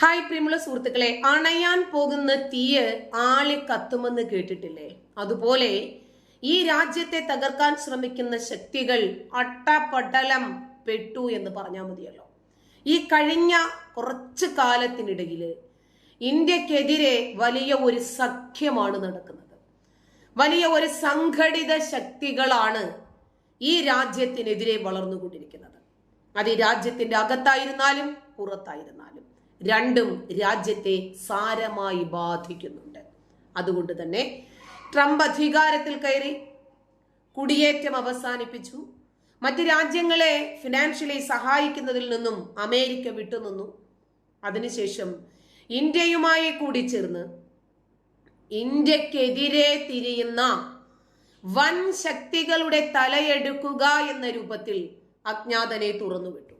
Hi പ്രിയമുള്ള സുഹൃത്തുക്കളെ അണയാൻ പോകുന്ന തീയ് ആളി കത്തുമെന്ന് കേട്ടിട്ടില്ലേ? അതുപോലെ ഈ രാജ്യത്തെ തകർക്കാൻ ശ്രമിക്കുന്ന ശക്തികൾ അട്ടപടലം പെട്ടു എന്ന് പറഞ്ഞാൽ മതിയല്ലോ. ഈ കഴിഞ്ഞ കുറച്ച് കാലത്തിനിടയിൽ ഇന്ത്യക്കെതിരെ വലിയ ഒരു സഖ്യമാണ് നടക്കുന്നത്. വലിയ ഒരു സംഘടിത ശക്തികളാണ് ഈ രാജ്യത്തിനെതിരെ വളർന്നുകൊണ്ടിരിക്കുന്നത്. അത് ഈ രാജ്യത്തിന്റെ അകത്തായിരുന്നാലും പുറത്തായിരുന്നാലും. രണ്ടും രാജ്യത്തെ സാരമായി ബാധിക്കുന്നുണ്ട്. അതുകൊണ്ട് തന്നെ ട്രംപ് അധികാരത്തിൽ കയറി കുടിയേറ്റം അവസാനിപ്പിച്ചു. മറ്റ് രാജ്യങ്ങളെ ഫിനാൻഷ്യലി സഹായിക്കുന്നതിൽ നിന്നും അമേരിക്ക വിട്ടുനിന്നു. അതിനുശേഷം ഇന്ത്യയുമായി കൂടി ചേർന്ന് ഇന്ത്യക്കെതിരെ തിരിയുന്ന വൻ ശക്തികളുടെ തലയെടുക്കുക എന്ന രൂപത്തിൽ അജ്ഞാതനെ തുറന്നുവിട്ടു.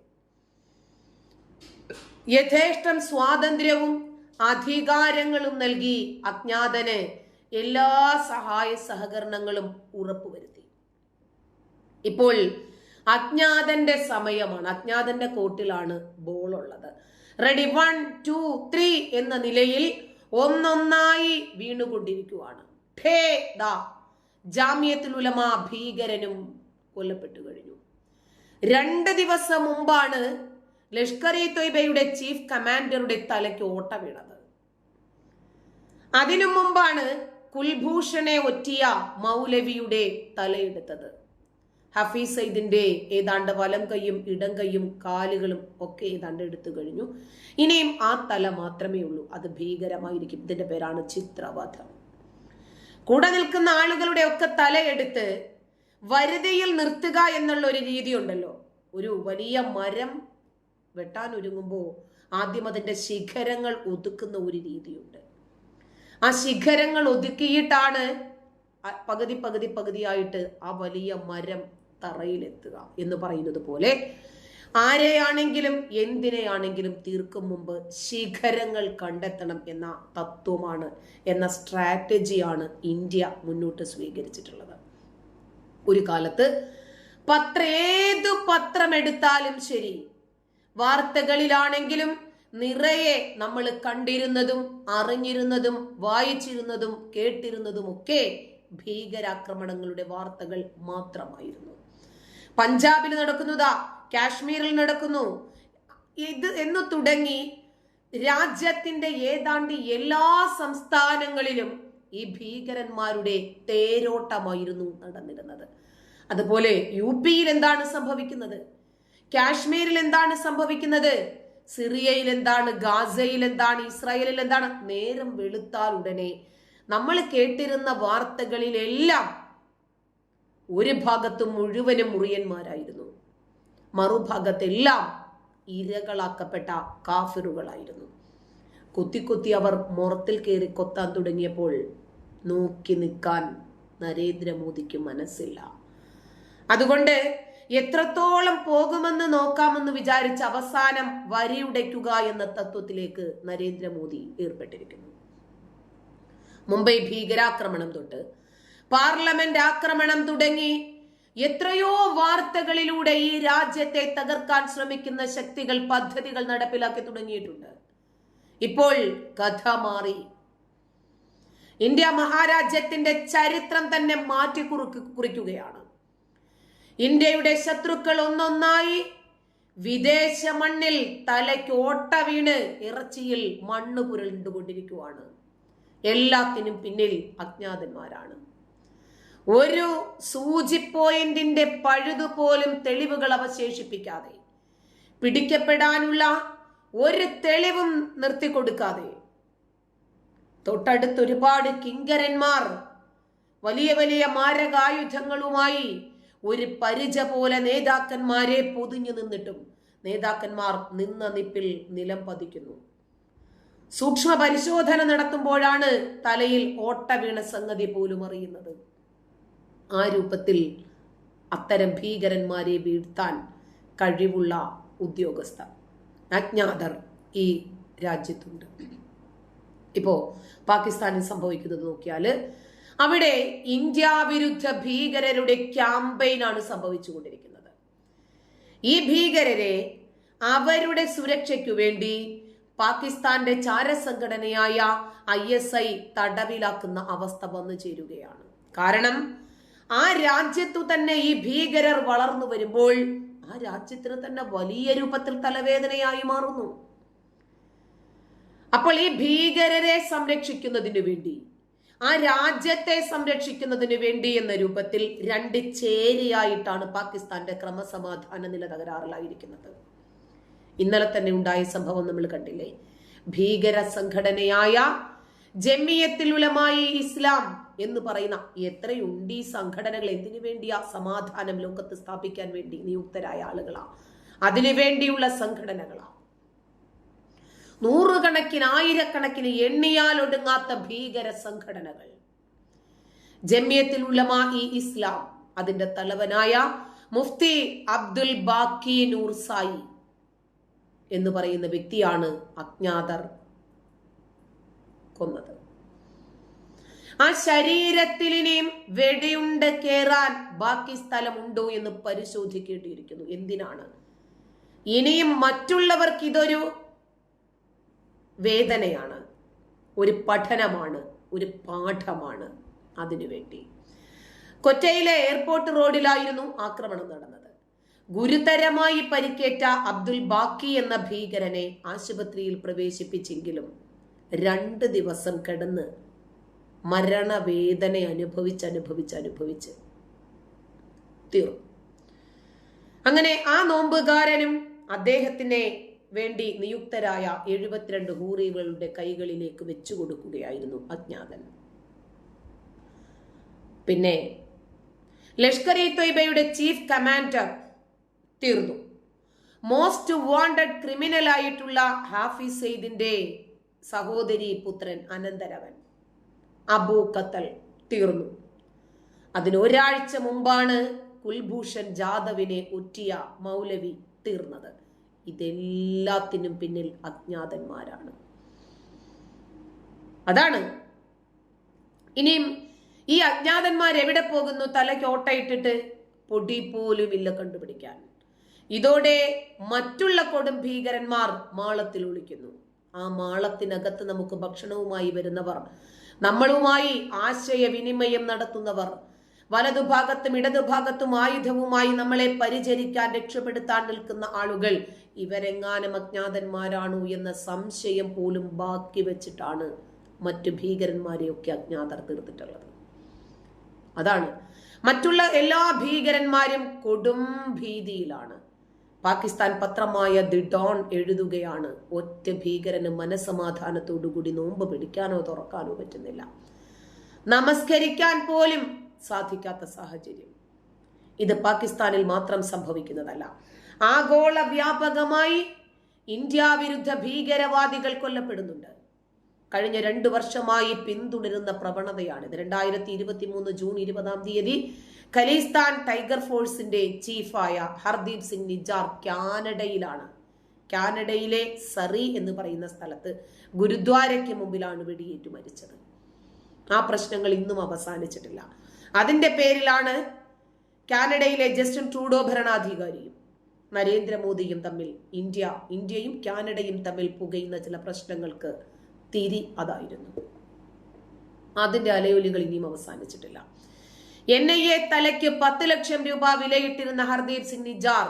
യഥേഷ്ടം സ്വാതന്ത്ര്യവും അധികാരങ്ങളും നൽകി അജ്ഞാതന് എല്ലാ സഹായ സഹകരണങ്ങളും ഉറപ്പുവരുത്തി. ഇപ്പോൾ അജ്ഞാതന്റെ സമയമാണ് അജ്ഞാതന്റെ കോട്ടിലാണ് ബോൾ ഉള്ളത് റെഡി വൺ ടു ത്രീ എന്ന നിലയിൽ ഒന്നൊന്നായി വീണുകൊണ്ടിരിക്കുവാണ്. ഭീകരനും കൊല്ലപ്പെട്ടു കഴിഞ്ഞു. രണ്ട് ദിവസം മുമ്പാണ് ലഷ്കർ ഇ തൊയ്ബയുടെ ചീഫ് കമാൻഡറുടെ തലയ്ക്ക് ഓട്ട വീണത്. അതിനു മുമ്പാണ് കുൽഭൂഷണെ ഒറ്റിയ മൗലവിയുടെ തലയെടുത്തത്. ഹഫീസ് സൈദിന്റെ ഏതാണ്ട് വലം കൈയും ഇടം കൈയും കാലുകളും ഒക്കെ ഏതാണ്ട് എടുത്തു കഴിഞ്ഞു. ഇനിയും ആ തല മാത്രമേ ഉള്ളൂ. അത് ഭീകരമായിരിക്കും. ഇതിന്റെ പേരാണ് ചിത്രവധം. കൂടെ നിൽക്കുന്ന ആളുകളുടെ ഒക്കെ തലയെടുത്ത് വരുതിയിൽ നിർത്തുക എന്നുള്ള ഒരു രീതി ഉണ്ടല്ലോ ഒരു വലിയ മരം വെട്ടാൻ ഒരുങ്ങുമ്പോൾ ആദ്യം അതിന്റെ ശിഖരങ്ങൾ ഒതുക്കുന്ന ഒരു രീതിയുണ്ട്. ആ ശിഖരങ്ങൾ ഒതുക്കിയിട്ടാണ് പകുതി പകുതി പകുതിയായിട്ട് ആ വലിയ മരം തറയിലെത്തുക എന്ന് പറയുന്നത് പോലെ ആരെയാണെങ്കിലും എന്തിനെയാണെങ്കിലും തീർക്കും മുമ്പ് ശിഖരങ്ങൾ കണ്ടെത്തണം എന്ന തത്വമാണ് എന്ന സ്ട്രാറ്റജിയാണ് ഇന്ത്യ മുന്നോട്ട് സ്വീകരിച്ചിട്ടുള്ളത്. ഒരു കാലത്ത് പത്ര ഏത് പത്രം എടുത്താലും ശരി വാർത്തകളിലാണെങ്കിലും നിറയെ നമ്മൾ കണ്ടിരുന്നതും അറിഞ്ഞിരുന്നതും വായിച്ചിരുന്നതും കേട്ടിരുന്നതുമൊക്കെ ഭീകരാക്രമണങ്ങളുടെ വാർത്തകൾ മാത്രമായിരുന്നു. പഞ്ചാബിൽ നടക്കുന്നതാ കാശ്മീരിൽ നടക്കുന്നു. ഇത് എന്ന് തുടങ്ങി രാജ്യത്തിന്റെ ഏതാണ്ട് എല്ലാ സംസ്ഥാനങ്ങളിലും ഈ ഭീകരന്മാരുടെ തേരോട്ടമായിരുന്നു നടന്നിരുന്നത്. അതുപോലെ യു പിയിൽ എന്താണ് സംഭവിക്കുന്നത്? കാശ്മീരിൽ എന്താണ് സംഭവിക്കുന്നത്? സിറിയയിൽ എന്താണ്? ഗാസയിൽ എന്താണ്? ഇസ്രായേലിൽ എന്താണ്? നേരം വെളുത്താൽ ഉടനെ നമ്മൾ കേട്ടിരുന്ന വാർത്തകളിലെല്ലാം ഒരു ഭാഗത്ത് മുഴുവനും മുറിയന്മാരായിരുന്നു. മറുഭാഗത്തെല്ലാം ഇരകളാക്കപ്പെട്ട കാഫിറുകളായിരുന്നു. കൊത്തി കൊത്തി അവർ മുറത്തിൽ കയറി കൊത്താൻ തുടങ്ങിയപ്പോൾ നോക്കി നിൽക്കാൻ നരേന്ദ്രമോദിക്ക് മനസ്സില്ല. അതുകൊണ്ട് എത്രത്തോളം പോകുമെന്ന് നോക്കാമെന്ന് വിചാരിച്ച് അവസാനം വരിയുടയ്ക്കുക എന്ന തത്വത്തിലേക്ക് നരേന്ദ്രമോദി ഏർപ്പെട്ടിരിക്കുന്നു. മുംബൈ ഭീകരാക്രമണം തൊട്ട് പാർലമെന്റ് ആക്രമണം തുടങ്ങി എത്രയോ വാർത്തകളിലൂടെ ഈ രാജ്യത്തെ തകർക്കാൻ ശ്രമിക്കുന്ന ശക്തികൾ പദ്ധതികൾ നടപ്പിലാക്കി തുടങ്ങിയിട്ടുണ്ട്. ഇപ്പോൾ കഥ മാറി. ഇന്ത്യ മഹാരാജ്യത്തിന്റെ ചരിത്രം തന്നെ മാറ്റി കുറുക്ക് കുറിക്കുകയാണ്. ഇന്ത്യയുടെ ശത്രുക്കൾ ഒന്നൊന്നായി. വിദേശ മണ്ണിൽ തലയ്ക്ക് ഓട്ട വീണ് ഇറച്ചിയിൽ മണ്ണ് പുരണ്ടുകൊണ്ടിരിക്കുവാണ്. എല്ലാത്തിനും പിന്നിൽ അജ്ഞാതന്മാരാണ്. ഒരു സൂചി പോയിന്റിന്റെ പഴുതുപോലും തെളിവുകൾ അവശേഷിപ്പിക്കാതെ പിടിക്കപ്പെടാനുള്ള ഒരു തെളിവും നിർത്തിക്കൊടുക്കാതെ തൊട്ടടുത്ത് ഒരുപാട് കിങ്കരന്മാർ വലിയ വലിയ മാരകായുധങ്ങളുമായി ഒരു പരിച പോലെ നേതാക്കന്മാരെ പൊതിഞ്ഞു നിന്നിട്ടും നേതാക്കന്മാർ നിന്ന നിപ്പിൽ നിലം പതിക്കുന്നു. സൂക്ഷ്മ പരിശോധന നടത്തുമ്പോഴാണ് തലയിൽ ഓട്ട വീണ സംഗതി പോലും അറിയുന്നത്. ആ രൂപത്തിൽ അത്തരം ഭീകരന്മാരെ വീഴ്ത്താൻ കഴിവുള്ള ഉദ്യോഗസ്ഥർ അജ്ഞാതർ ഈ രാജ്യത്തുണ്ട്. ഇപ്പോ പാകിസ്ഥാനിൽ സംഭവിക്കുന്നത് നോക്കിയാൽ അവിടെ ഇന്ത്യ വിരുദ്ധ ഭീകരരുടെ ക്യാമ്പയിനാണ് സംഭവിച്ചുകൊണ്ടിരിക്കുന്നത്. ഈ ഭീകരരെ അവരുടെ സുരക്ഷയ്ക്കു വേണ്ടി പാകിസ്ഥാന്റെ ചാരസംഘടനയായ ഐ എസ് ഐ തടവിലാക്കുന്ന അവസ്ഥ വന്നു ചേരുകയാണ്. കാരണം ആ രാജ്യത്തു തന്നെ ഈ ഭീകരർ വളർന്നു വരുമ്പോൾ ആ രാജ്യത്തിന് തന്നെ വലിയ രൂപത്തിൽ തലവേദനയായി മാറുന്നു. അപ്പോൾ ഈ ഭീകരരെ സംരക്ഷിക്കുന്നതിനു വേണ്ടി ആ രാജ്യത്തെ സംരക്ഷിക്കുന്നതിന് വേണ്ടി എന്ന രൂപത്തിൽ രണ്ട് ചേരിയായിട്ടാണ് പാകിസ്ഥാന്റെ ക്രമസമാധാന നില തകരാറിലായിരിക്കുന്നത്. ഇന്നലെ തന്നെ ഉണ്ടായ സംഭവം നമ്മൾ കണ്ടില്ലേ? ഭീകര സംഘടനയായ ജമിയത്തിൽ ഉലമായി ഇസ്ലാം എന്ന് പറയുന്ന എത്രയുണ്ട് ഈ സംഘടനകൾ? എന്തിനു വേണ്ടിയാ സമാധാനം ലോകത്ത് സ്ഥാപിക്കാൻ വേണ്ടി നിയുക്തരായ ആളുകളാ? അതിനു വേണ്ടിയുള്ള സംഘടനകളാ? നൂറുകണക്കിന് ആയിരക്കണക്കിന് എണ്ണിയാൽ ഒടുങ്ങാത്ത ഭീകര സംഘടനകൾ. ജമിയത്തിൽ ഉലമ ഈ ഇസ്ലാം അതിന്റെ തലവനായ മുഫ്തി അബ്ദുൽ ബാക്കി നൂർ സായി എന്ന് പറയുന്ന വ്യക്തിയാണ് അജ്ഞാതർ കൊന്നത്. ആ ശരീരത്തിൽ ഇനിയും വെടിയുണ്ട് കേറാൻ ബാക്കി സ്ഥലമുണ്ടോ എന്ന് പരിശോധിക്കേണ്ടിയിരിക്കുന്നു. എന്തിനാണ്? ഇനിയും മറ്റുള്ളവർക്ക് ഇതൊരു വേദനയാണ്. ഒരു പഠനമാണ് ഒരു പാഠമാണ് അതിനുവേണ്ടി കൊറ്റയിലെ എയർപോർട്ട് റോഡിലായിരുന്നു ആക്രമണം നടന്നത്. ഗുരുതരമായി പരിക്കേറ്റ അബ്ദുൽ ബാക്കി എന്ന ഭീകരനെ ആശുപത്രിയിൽ പ്രവേശിപ്പിച്ചെങ്കിലും രണ്ട് ദിവസം കിടന്ന് മരണവേദന അനുഭവിച്ച് അനുഭവിച്ച് അനുഭവിച്ച് തീർന്നു. അങ്ങനെ ആ നോമ്പുകാരനും അദ്ദേഹത്തിനെ വേണ്ടി നിയുക്തരായ എഴുപത്തിരണ്ട് ഹൂറികളുടെ കൈകളിലേക്ക് വെച്ചു കൊടുക്കുകയായിരുന്നു അജ്ഞാതൻ. പിന്നെ ലഷ്കർ ഇ തൊയ്ബയുടെ ചീഫ് കമാൻഡർ തീർന്നു. മോസ്റ്റ് വാണ്ടഡ് ക്രിമിനൽ ആയിട്ടുള്ള ഹാഫിസ് സെയ്ദിന്റെ സഹോദരി പുത്രൻ അനന്തരവൻ അബു കത്തൽ തീർന്നു. അതിനൊരാഴ്ച മുമ്പാണ് കുൽഭൂഷൺ ജാദവിനെ ഒറ്റിയ മൗലവി തീർന്നത്. ഇതെല്ലാത്തിനും പിന്നിൽ അജ്ഞാതന്മാരാണ്. അതാണ്. ഇനിയും ഈ അജ്ഞാതന്മാർ എവിടെ പോകുന്നു? തലയ്ക്ക് ഓട്ടയിട്ടിട്ട് പൊടി പോലും ഇല്ല കണ്ടുപിടിക്കാൻ. ഇതോടെ മറ്റുള്ള കൊടും ഭീകരന്മാർ മാളത്തിൽ ഒളിക്കുന്നു. ആ മാളത്തിനകത്ത് നമുക്ക് ഭക്ഷണവുമായി വരുന്നവർ നമ്മളുമായി ആശയവിനിമയം നടത്തുന്നവർ വലതുഭാഗത്തും ഇടതുഭാഗത്തും ആയുധവുമായി നമ്മളെ പരിചരിക്കാൻ രക്ഷപ്പെടുത്താൻ നിൽക്കുന്ന ആളുകൾ ഇവരെങ്ങാനും അജ്ഞാതന്മാരാണോ എന്ന സംശയം പോലും ബാക്കി വെച്ചിട്ടാണ് മറ്റു ഭീകരന്മാരെയൊക്കെ അജ്ഞാതർ തീർത്തിട്ടുള്ളത്. അതാണ്. മറ്റുള്ള എല്ലാ ഭീകരന്മാരും കൊടും ഭീതിയിലാണ്. പാകിസ്ഥാൻ പത്രമായ ദി ഡോൺ എഴുതുകയാണ് ഒറ്റ ഭീകരന് മനസമാധാനത്തോടുകൂടി നോമ്പ് പിടിക്കാനോ തുറക്കാനോ പറ്റുന്നില്ല. നമസ്കരിക്കാൻ പോലും സാധിക്കാത്ത സാഹചര്യം. ഇത് പാകിസ്ഥാനിൽ മാത്രം സംഭവിക്കുന്നതല്ല. ആഗോള വ്യാപകമായി ഇന്ത്യ വിരുദ്ധ ഭീകരവാദികൾ കൊല്ലപ്പെടുന്നുണ്ട്. കഴിഞ്ഞ രണ്ടു വർഷമായി പിന്തുടരുന്ന പ്രവണതയാണിത് രണ്ടായിരത്തി ഇരുപത്തി മൂന്ന് ജൂൺ ഇരുപതാം തീയതി ഖലീസ്ഥാൻ ടൈഗർ ഫോഴ്സിന്റെ ചീഫായ ഹർദീപ് സിംഗ് നിജാർ കാനഡയിലാണ്. കാനഡയിലെ സറി എന്ന് പറയുന്ന സ്ഥലത്ത് ഗുരുദ്വാരയ്ക്ക് മുമ്പിലാണ് വെടിയേറ്റു മരിച്ചത്. ആ പ്രശ്നങ്ങൾ ഇന്നും അവസാനിച്ചിട്ടില്ല. അതിന്റെ പേരിലാണ് കാനഡയിലെ ജസ്റ്റിൻ ട്രൂഡോ ഭരണാധികാരിയും നരേന്ദ്രമോദിയും തമ്മിൽ ഇന്ത്യ ഇന്ത്യയും കാനഡയും തമ്മിൽ പുകയുന്ന ചില പ്രശ്നങ്ങൾക്ക് തിരി അതായിരുന്നു. അതിന്റെ അലയൊലികൾ ഇനിയും അവസാനിച്ചിട്ടില്ല. എൻ ഐ എ തലയ്ക്ക് പത്ത് ലക്ഷം രൂപ വിലയിട്ടിരുന്ന ഹർദീപ് സിംഗ് നിജാർ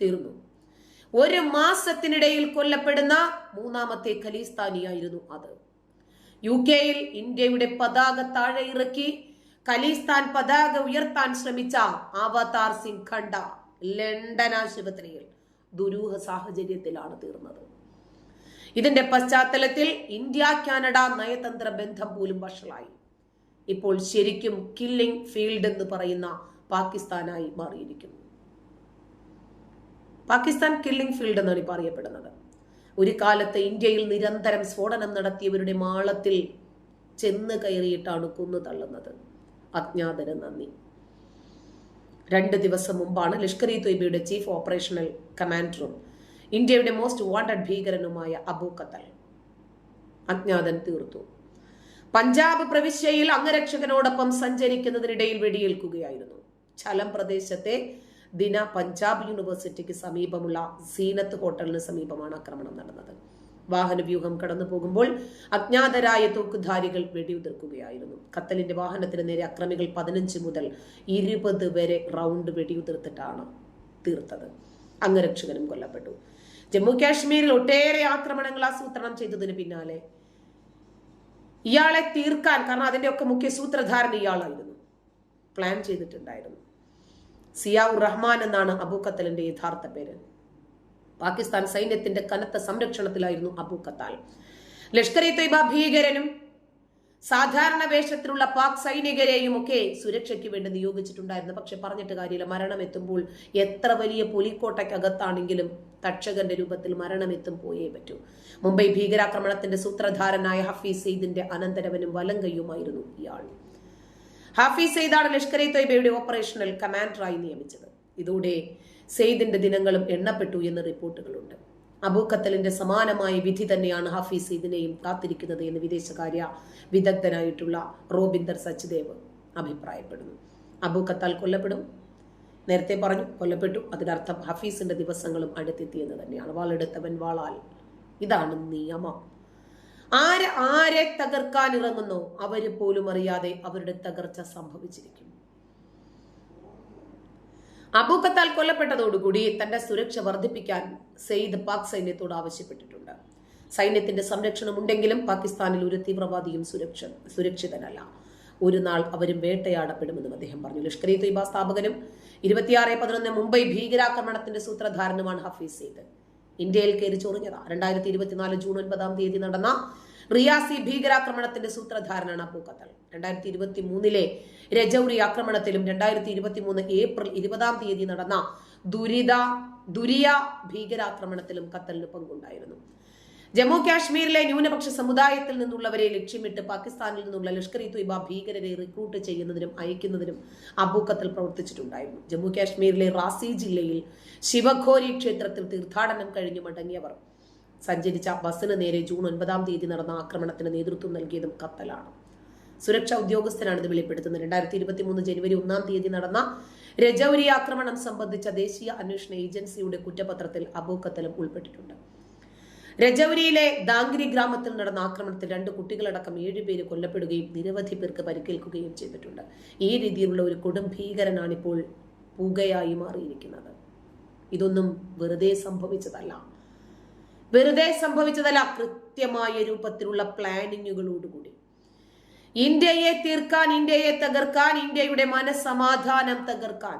തീർന്നു. ഒരു മാസത്തിനിടയിൽ കൊല്ലപ്പെടുന്ന മൂന്നാമത്തെ ഖലീസ്ഥാനിയായിരുന്നു അത്. യു കെയിൽ ഇന്ത്യയുടെ പതാക താഴെ ഇറക്കി ഖലീസ്ഥാൻ പതാക ഉയർത്താൻ ശ്രമിച്ച അവതാർ സിംഗ് ഖണ്ട ലണ്ടൻ ആശുപത്രിയിൽ ദുരൂഹ സാഹചര്യത്തിലാണ് തീർന്നത്. ഇതിന്റെ പശ്ചാത്തലത്തിൽ ഇന്ത്യ കാനഡ നയതന്ത്ര ബന്ധം പോലും വഷളായി. ഇപ്പോൾ ശരിക്കും കില്ലിംഗ് ഫീൽഡ് എന്ന് പറയുന്ന പാകിസ്ഥാനായി മാറിയിരിക്കുന്നു. പാകിസ്ഥാൻ കില്ലിംഗ് ഫീൽഡ് എന്നാണ് ഇപ്പോൾ അറിയപ്പെടുന്നത്. ഒരു കാലത്ത് ഇന്ത്യയിൽ നിരന്തരം സ്ഫോടനം നടത്തിയവരുടെ മാളത്തിൽ ചെന്ന് കയറിയിട്ടാണ് കൊന്നു തള്ളുന്നത്. അജ്ഞാതന് നന്ദി. രണ്ട് ദിവസം മുമ്പാണ് ലഷ്കർ ഇ തൊയ്ബയുടെ ചീഫ് ഓപ്പറേഷണൽ കമാൻഡറും ഇന്ത്യയുടെ മോസ്റ്റ് വാണ്ടഡ് ഭീകരനുമായ അബു കത്തൽ അജ്ഞാതൻ തീർത്തു. പഞ്ചാബ് പ്രവിശ്യയിൽ അംഗരക്ഷകനോടൊപ്പം സഞ്ചരിക്കുന്നതിനിടയിൽ വെടിയേൽക്കുകയായിരുന്നു. ചലം പ്രദേശത്തെ ദിന പഞ്ചാബ് യൂണിവേഴ്സിറ്റിക്ക് സമീപമുള്ള സീനത്ത് ഹോട്ടലിന് സമീപമാണ് ആക്രമണം നടന്നത്. വാഹനവ്യൂഹം കടന്നു പോകുമ്പോൾ അജ്ഞാതരായ തോക്കുധാരികൾ വെടിയുതിർക്കുകയായിരുന്നു. കത്തലിന്റെ വാഹനത്തിന് നേരെ അക്രമികൾ പതിനഞ്ച് മുതൽ ഇരുപത് വരെ റൗണ്ട് വെടിയുതിർത്തിട്ടാണ് തീർത്തത്. അംഗരക്ഷകനും കൊല്ലപ്പെട്ടു. ജമ്മു കാശ്മീരിൽ ഒട്ടേറെ ആക്രമണങ്ങൾ ആസൂത്രണം ചെയ്തതിന് പിന്നാലെ ഇയാളെ തീർക്കാൻ കാരണം അതിന്റെ മുഖ്യ സൂത്രധാരൻ ഇയാളായിരുന്നു. പ്ലാൻ ചെയ്തിട്ടുണ്ടായിരുന്നു. സിയാഉർ റഹ്മാൻ എന്നാണ് അബൂ കത്തലിന്റെ യഥാർത്ഥ പേര്. പാകിസ്ഥാൻ സൈന്യത്തിന്റെ കനത്ത സംരക്ഷണത്തിലായിരുന്നു അബു ഖത്താൽ. ലഷ്കർ ഇ തൊയ്ബ ഭീകരനും സാധാരണ വേഷത്തിലുള്ള പാക് സൈനികരെയും ഒക്കെ സുരക്ഷയ്ക്ക് വേണ്ടി നിയോഗിച്ചിട്ടുണ്ടായിരുന്നു. പക്ഷെ പറഞ്ഞിട്ട് കാര്യമില്ല. മരണം എത്തുമ്പോൾ എത്ര വലിയ പുലിക്കോട്ടയ്ക്കകത്താണെങ്കിലും തക്ഷകന്റെ രൂപത്തിൽ മരണം എത്തും പോയേ പറ്റൂ. മുംബൈ ഭീകരാക്രമണത്തിന്റെ സൂത്രധാരനായ ഹഫീസ് സെയ്ദിന്റെ അനന്തരവനും വലങ്കയുമായിരുന്നു ഇയാൾ. ഹാഫീസ് സെയ്ദാണ് ലഷ്കർ ഇ തൊയ്ബയുടെ ഓപ്പറേഷണൽ കമാൻഡറായി നിയമിച്ചത്. ഇതോടെ സെയ്ദിന്റെ ദിനങ്ങളും എണ്ണപ്പെട്ടു എന്ന് റിപ്പോർട്ടുകളുണ്ട്. അബൂഖത്തലിന്റെ സമാനമായ വിധി തന്നെയാണ് ഹഫീസ് ഇതിനെയും കാത്തിരിക്കുന്നത് എന്ന് വിദേശകാര്യ വിദഗ്ധനായിട്ടുള്ള റോബിന്ദർ സച്ദേവ് അഭിപ്രായപ്പെടുന്നു. അബൂഖത്താൽ കൊല്ലപ്പെടും. നേരത്തെ പറഞ്ഞു കൊല്ലപ്പെട്ടു. അതിനർത്ഥം ഹഫീസിന്റെ ദിവസങ്ങളും അടുത്തെത്തിയെന്ന് തന്നെയാണ്. വാളെടുത്തവൻ വാളാൽ. ഇതാണ് നിയമം. ആര് ആരെ തകർക്കാൻ ഇറങ്ങുന്നു? അവർ പോലും അറിയാതെ അവരുടെ തകർച്ച സംഭവിച്ചിരിക്കും അബൂക്കത്താൽ കൊല്ലപ്പെട്ടതോടുകൂടി തന്റെ സുരക്ഷ വർദ്ധിപ്പിക്കാൻ സെയ്ദ് പാക് സൈന്യത്തോട് ആവശ്യപ്പെട്ടിട്ടുണ്ട്. സൈന്യത്തിന്റെ സംരക്ഷണം ഉണ്ടെങ്കിലും പാകിസ്ഥാനിൽ ഒരു തീവ്രവാദിയും സുരക്ഷ സുരക്ഷിതനല്ല. ഒരു നാൾ അവരും വേട്ടയാടപ്പെടുമെന്നും അദ്ദേഹം പറഞ്ഞു. ലഷ്കർ ഇ തൊയ്ബ സ്ഥാപകനും ഇരുപത്തിയാറ് പതിനൊന്ന് മുംബൈ ഭീകരാക്രമണത്തിന്റെ സൂത്രധാരനുമാണ് ഹഫീസ് സെയ്ദ്. ഇന്ത്യയിൽ കയറി ചൊറിഞ്ഞതാണ് രണ്ടായിരത്തി ഇരുപത്തിനാല് ജൂൺ ഒൻപതാം തീയതി നടന്ന റിയാസി ഭീകരാക്രമണത്തിന്റെ സൂത്രധാരനാണ് അബൂഖത്തൽ രണ്ടായിരത്തി ഇരുപത്തി മൂന്നിലെ രജൌരി ആക്രമണത്തിലും രണ്ടായിരത്തി ഇരുപത്തി മൂന്ന് ഏപ്രിൽ ഇരുപതാം തീയതി നടന്ന ദുരിത ദുരിയ ഭീകരാക്രമണത്തിലും ഖത്തലിന് പങ്കുണ്ടായിരുന്നു. ജമ്മു കാശ്മീരിലെ ന്യൂനപക്ഷ സമുദായത്തിൽ നിന്നുള്ളവരെ ലക്ഷ്യമിട്ട് പാകിസ്ഥാനിൽ നിന്നുള്ള ലഷ്കർ ഇ തൊയ്ബ ഭീകരരെ റിക്രൂട്ട് ചെയ്യുന്നതിനും അയക്കുന്നതിനും അബൂക്കത്തൽ പ്രവർത്തിച്ചിട്ടുണ്ടായിരുന്നു. ജമ്മു കാശ്മീരിലെ റാസി ജില്ലയിൽ ശിവഖോരി ക്ഷേത്രത്തിൽ തീർത്ഥാടനം കഴിഞ്ഞു മടങ്ങിയവർ സഞ്ചരിച്ച ബസ്സിന് നേരെ ജൂൺ ഒൻപതാം തീയതി നടന്ന ആക്രമണത്തിന് നേതൃത്വം നൽകിയതും കത്തലാണ്. സുരക്ഷാ ഉദ്യോഗസ്ഥരാണ് ഇത് വെളിപ്പെടുത്തുന്നത്. രണ്ടായിരത്തി ഇരുപത്തി മൂന്ന് ജനുവരി ഒന്നാം തീയതി നടന്ന രജൌരി ആക്രമണം സംബന്ധിച്ച ദേശീയ അന്വേഷണ ഏജൻസിയുടെ കുറ്റപത്രത്തിൽ അബൂക്കത്തലും ഉൾപ്പെട്ടിട്ടുണ്ട്. രജൌരിയിലെ ദാങ്കിരി ഗ്രാമത്തിൽ നടന്ന ആക്രമണത്തിൽ രണ്ട് കുട്ടികളടക്കം ഏഴുപേര് കൊല്ലപ്പെടുകയും നിരവധി പേർക്ക് പരിക്കേൽക്കുകയും ചെയ്തിട്ടുണ്ട്. ഈ രീതിയിലുള്ള ഒരു കൊടും ഭീകരനാണിപ്പോൾ പുകയായി മാറിയിരിക്കുന്നത്. ഇതൊന്നും വെറുതെ സംഭവിച്ചതല്ല. വെറുതെ സംഭവിച്ചതല്ല കൃത്യമായ രൂപത്തിലുള്ള പ്ലാനിങ്ങുകളോടുകൂടി. ഇന്ത്യയെ തീർക്കാൻ ഇന്ത്യയെ തകർക്കാൻ ഇന്ത്യയുടെ മനസ്സമാധാനം തകർക്കാൻ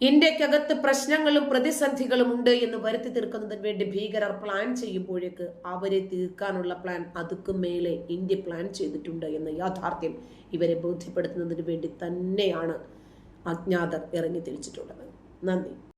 ഇന്ത്യക്കകത്ത് പ്രശ്നങ്ങളും പ്രതിസന്ധികളും ഉണ്ട് എന്ന് വരുത്തി തീർക്കുന്നതിന് വേണ്ടി ഭീകരർ പ്ലാൻ ചെയ്യുമ്പോഴേക്ക് അവരെ തീർക്കാനുള്ള പ്ലാൻ അതുക്കും മേലെ ഇന്ത്യ പ്ലാൻ ചെയ്തിട്ടുണ്ട് എന്ന യാഥാർത്ഥ്യം ഇവരെ ബോധ്യപ്പെടുത്തുന്നതിന് വേണ്ടി തന്നെയാണ് അജ്ഞാതർ ഇറങ്ങി തിരിച്ചിട്ടുള്ളത്. നന്ദി.